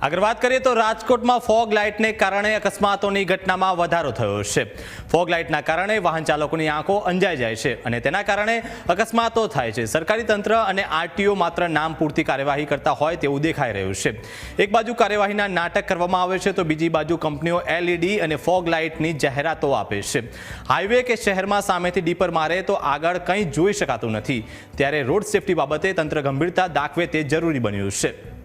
આગળ વાત કરીએ તો રાજકોટમાં ફોગ લાઇટને કારણે અકસ્માતોની ઘટનામાં વધારો થયો છે. ફોગ લાઇટના કારણે વાહન ચાલકોની આંખો અંજાઈ જાય છે અને તેના કારણે અકસ્માતો થાય છે. સરકારી તંત્ર અને આરટીઓ માત્ર નામ પૂરતી કાર્યવાહી કરતા હોય તેવું દેખાઈ રહ્યું છે. એક બાજુ કાર્યવાહીના નાટક કરવામાં આવે છે તો બીજી બાજુ કંપનીઓ એલઈડી અને ફોગ લાઇટની જાહેરાતો આપે છે. હાઈવે કે શહેરમાં સામેથી ડીપર મારે તો આગળ કંઈ જોઈ શકાતું નથી. ત્યારે રોડ સેફટી બાબતે તંત્ર ગંભીરતા દાખવે તે જરૂરી બન્યું છે.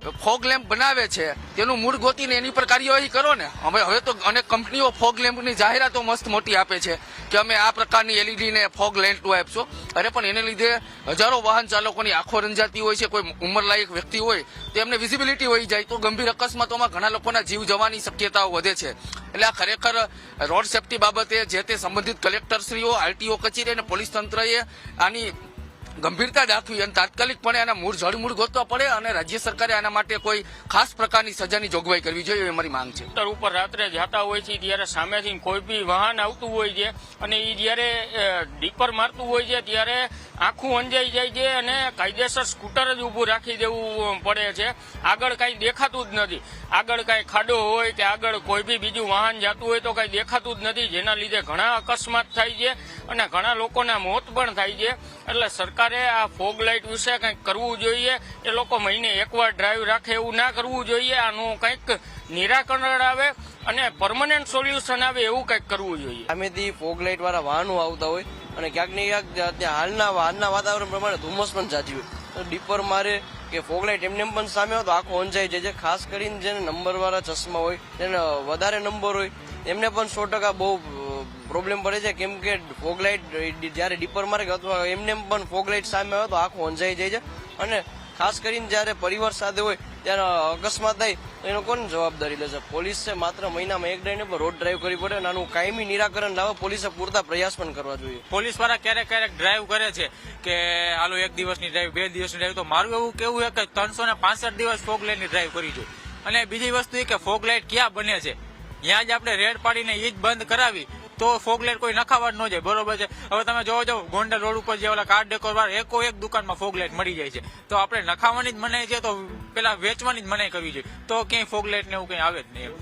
ફોગ લેમ્પ બનાવે છે, તેનું મૂળ ગોતીને એની પર કાર્યવાહી કરો ને. હવે હવે તો અનેક કંપનીઓ ફોગ લેમ્પની જાહેરાતો મસ્ત મોટી આપે છે કે અમે આ પ્રકારની એલઈડી ને ફોગ લેમ્પ આપશો. અરે, પણ એને લીધે હજારો વાહન ચાલકોની આંખો રંજાતી હોય છે, કોઈ ઉંમરલાયક વ્યક્તિ હોય, તો એમને વિઝિબિલિટી હોઈ જાય, તો ગંભીર અકસ્માતોમાં ઘણા લોકોના જીવ જવાની શક્યતાઓ વધે છે. એટલે આ ખરેખર રોડ સેફટી બાબતે જે તે સંબંધિત કલેક્ટરશ્રીઓ આરટીઓ, કચેરી અને પોલીસ તંત્રએ આની ગંભીરતા દાખવી અને તાત્કાલિકપણે આના મૂળ જળમૂળ ગોતવા પડે અને રાજ્ય સરકારે આના માટે કોઈ ખાસ પ્રકારની સજાની જોગવાઈ કરવી જોઈએ એવી અમારી માંગ છે. તર ઉપર રાત્રે જતા હોય છે ત્યારે સામેથી કોઈ બી વાહન આવતું હોય છે અને એ જ્યારે ડીપર મારતું હોય છે ત્યારે આખું અંજાઈ જાય છે અને કાયદેસર સ્કૂટર જ ઊભું રાખી દેવું પડે છે. આગળ કાંઈ દેખાતું જ નથી. આગળ કાંઈ ખાડો હોય કે આગળ કોઈ બી બીજું વાહન જતું હોય તો કાંઈ દેખાતું જ નથી. જેના લીધે ઘણા અકસ્માત થાય છે અને ઘણા લોકોના મોત પણ થાય છે. એટલે સરકારે આ ફોગ લાઇટ વિશે કંઈક કરવું જોઈએ. એ લોકો મહિને એકવાર ડ્રાઈવ રાખે એવું ના કરવું જોઈએ. આનું કંઈક નિરાકરણ આવે અને પરમનન્ટ સોલ્યુશન આવે એવું કંઈક કરવું જોઈએ. સામેથી ફોગ લાઇટ વાળા વાહનો આવતા હોય અને ક્યાંક ને ક્યાંક હાલના હાલના વાતાવરણ પ્રમાણે ધુમ્મસ પણ જાતી હોય. તો ડીપર મારે કે ફોગ લાઇટ એમને એમ પણ સામે હોય તો આખો અંજાઈ જાય છે. ખાસ કરીને જેને નંબરવાળા ચશ્મા હોય, જેને વધારે નંબર હોય, એમને પણ સો ટકા બહુ પ્રોબ્લેમ પડે છે, કેમ કે ફોગ લાઇટ જ્યારે ડીપર મારે અથવા એમને પણ ફોગલાઇટ સામે હોય તો આંખો અંજાઈ જાય છે. અને ખાસ કરીને જ્યારે પરિવાર સાથે હોય, ત્યારે અકસ્માત થાય, તો એનો કોણ જવાબદારી લેશે? પોલીસે માત્ર મહિનામાં એક ડાઈને પણ રોડ ડ્રાઈવ કરવી પડે અને આનું કાયમી નિરાકરણ લાવવા પોલીસે પૂરતા પ્રયાસ પણ કરવા જોઈએ. પોલીસવાળા ક્યારેક ક્યારેક ડ્રાઈવ કરે છે કે હાલો એક દિવસની ડ્રાઈવ બે દિવસની ડ્રાઈવ તો મારું એવું કેવું છે કે ત્રણસો ને પાસઠ દિવસ ફોગ લાઇટની ડ્રાઈવ કરી જોઈએ અને બીજી વસ્તુ એ કે ફોગ લાઇટ ક્યાં બને છે? ત્યાં જ આપણે રેડ પાડીને એ જ બંધ કરાવી તો ફોગ લાઇટ કોઈ નખાવા ન જાય. બરોબર છે? હવે તમે જોવો છો ગોંડલ રોડ ઉપર જે ઓલા કાર્ડ ડેકોર વાળા એકો એક દુકાનમાં ફોગલેટ મળી જાય છે. તો આપણે નખાવાની જ મનાઈ છે, તો પેલા વેચવાની જ મનાઈ કરવી જોઈએ. તો ક્યાંય ફોગલેટ ને એવું કંઈ આવે જ નહીં